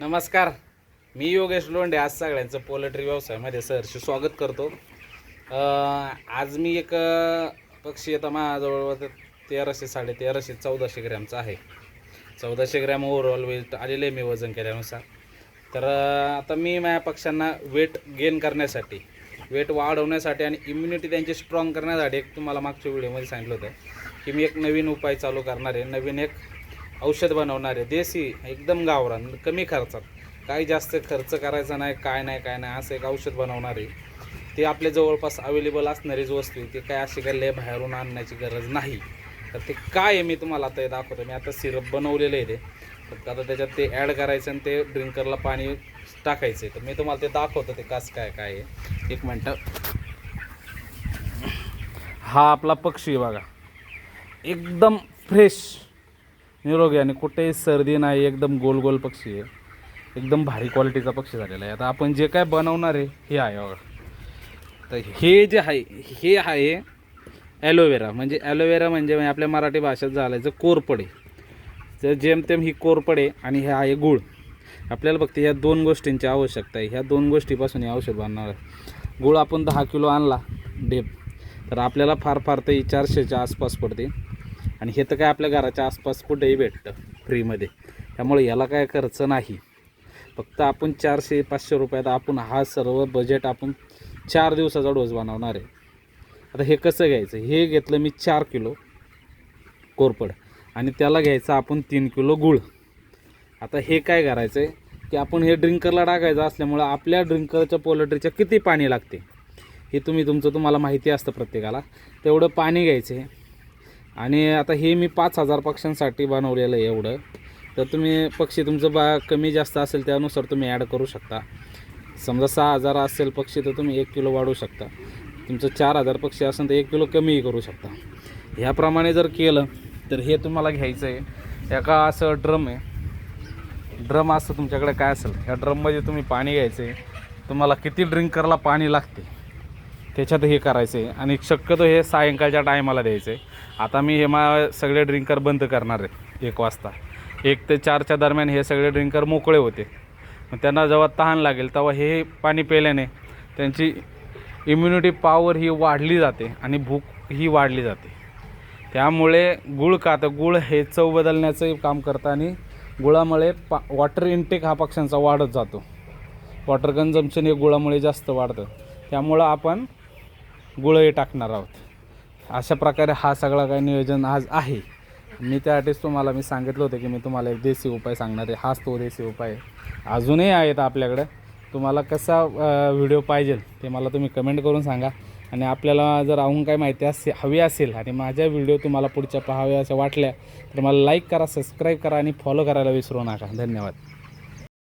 नमस्कार. मी योगेश लोंडे आज सगळ्यांचं पोल्ट्री व्यवसायामध्ये सरशी स्वागत करतो. आज मी एक पक्षी आता माझ्याजवळ तेराशे साडे तेराशे चौदाशे ग्रॅमचा आहे. चौदाशे ग्रॅम ओव्हरऑल वेट आलेलं आहे मी वजन केल्यानुसार. तर आता मी माझ्या पक्ष्यांना वेट गेन करण्यासाठी वेट वाढवण्यासाठी आणि इम्युनिटी त्यांची स्ट्रॉंग करण्यासाठी एक तुम्हाला मागच्या व्हिडिओमध्ये सांगितलं होतं की मी एक नवीन उपाय चालू करणार आहे. नवीन एक औषध बनवणारे देसी एकदम गावरान कमी खर्चात. काही जास्त खर्च करायचा नाही काय नाही काय नाही असं एक औषध बनवणारे. ते आपल्या जवळपास अवेलेबल असणारीच वस्तू आहे ते काय अशी काय लय बाहेरून आणण्याची गरज नाही. तर ते काय आहे मी तुम्हाला आता हे दाखवतो. मी आता सिरप बनवलेलं आहे ते. फक्त आता त्याच्यात ते ॲड करायचं आणि ते ड्रिंकरला पाणी टाकायचं आहे. तर मी तुम्हाला ते दाखवतो ते कसं काय काय आहे. एक मिनटं. हा आपला पक्षी बघा. एकदम फ्रेश निरोगी आणि कुठेही सर्दी नाही एकदम गोल गोल पक्षी आहे. एकदम भारी क्वालिटीचा पक्षी झालेला आहे. आता आपण जे काय बनवणार आहे हे आहे बघा. तर हे जे आहे हे आहे ॲलोवेरा म्हणजे ॲलोवेरा म्हणजे म्हणजे आपल्या मराठी भाषेत झालायचं कोरपडे. तर जेमतेम ही कोरपडे आणि हे आहे गुळ. आपल्याला फक्त ह्या दोन गोष्टींची आवश्यकता आहे. ह्या दोन गोष्टीपासून हे औषध बनणार आहे. गुळ आपण दहा किलो आणला डेप तर आपल्याला फार फार ते चारशेच्या आसपास पडते. आणि हे तर काय आपल्या घराच्या आसपास कुठेही भेटतं फ्रीमध्ये. त्यामुळे याला काय खर्च नाही. फक्त आपण चारशे पाचशे रुपयात आपण हा सर्व बजेट आपण चार दिवसाचा डोस बनवणार आहे. आता हे कसं घ्यायचं? हे घेतलं मी चार किलो कोरपड आणि त्याला घ्यायचं आपण तीन किलो गुळ. आता हे काय करायचं आहे की आपण हे ड्रिंकरला टाकायचं असल्यामुळं आपल्या ड्रिंकरच्या पोल्ट्रीच्या किती पाणी लागते? हे तुम्ही तुमचं तुम्हाला माहिती असतं प्रत्येकाला. तेवढं पाणी घ्यायचं आहे आणि आता हे मी पाच हजार पक्ष्यांसाठी बनवलेलं आहे एवढं. तर तुम्ही पक्षी तुमचं बा कमी जास्त असेल त्यानुसार तुम्ही ॲड करू शकता. समजा सहा हजार असेल पक्षी तर तुम्ही एक किलो वाढवू शकता. तुमचं चार हजार पक्षी असेल तर एक किलो कमीही करू शकता. ह्याप्रमाणे जर केलं तर हे तुम्हाला घ्यायचं आहे एका असं ड्रम आहे. ड्रम असतं तुमच्याकडे काय असेल? ह्या ड्रममध्ये तुम्ही पाणी घ्यायचं आहे तुम्हाला किती ड्रिंकरला पाणी लागते? त्याच्यात हे करायचं. आहे आणि शक्यतो हे सायंकाळच्या टायमाला द्यायचं. आहे आता मी हे मा सगळे ड्रिंकर बंद करणार आहे एक वाजता. एक ते चारच्या दरम्यान हे सगळे ड्रिंकर मोकळे होते. मग त्यांना जेव्हा तहान लागेल तेव्हा हे पाणी प्यायल्याने त्यांची इम्युनिटी पॉवर ही वाढली जाते आणि भूक ही वाढली जाते. त्यामुळे गुळ का तर गुळ हे चव बदलण्याचं काम करतं आणि गुळामुळे पा वॉटर इनटेक हा पक्ष्यांचा वाढत जातो. वॉटर कन्झम्पशन हे गुळामुळे जास्त वाढतं. त्यामुळं आपण गुळही टाकणार आहोत. अशा प्रकारे हा सगळा काही नियोजन आज आहे. मी त्यासाठीच तुम्हाला मी सांगितलं होतं की मी तुम्हाला एक देसी उपाय सांगणार आहे. हाच तो देसी उपाय अजूनही आहेत आपल्याकडं. तुम्हाला कसा व्हिडिओ पाहिजे ते मला तुम्ही कमेंट करून सांगा. आणि आपल्याला जर अजून काही माहिती असे हवी असेल आणि माझ्या व्हिडिओ तुम्हाला पुढच्या पाहाव्या अशा वाटल्या तर मला लाईक करा सबस्क्राईब करा आणि फॉलो करायला विसरू नका. धन्यवाद.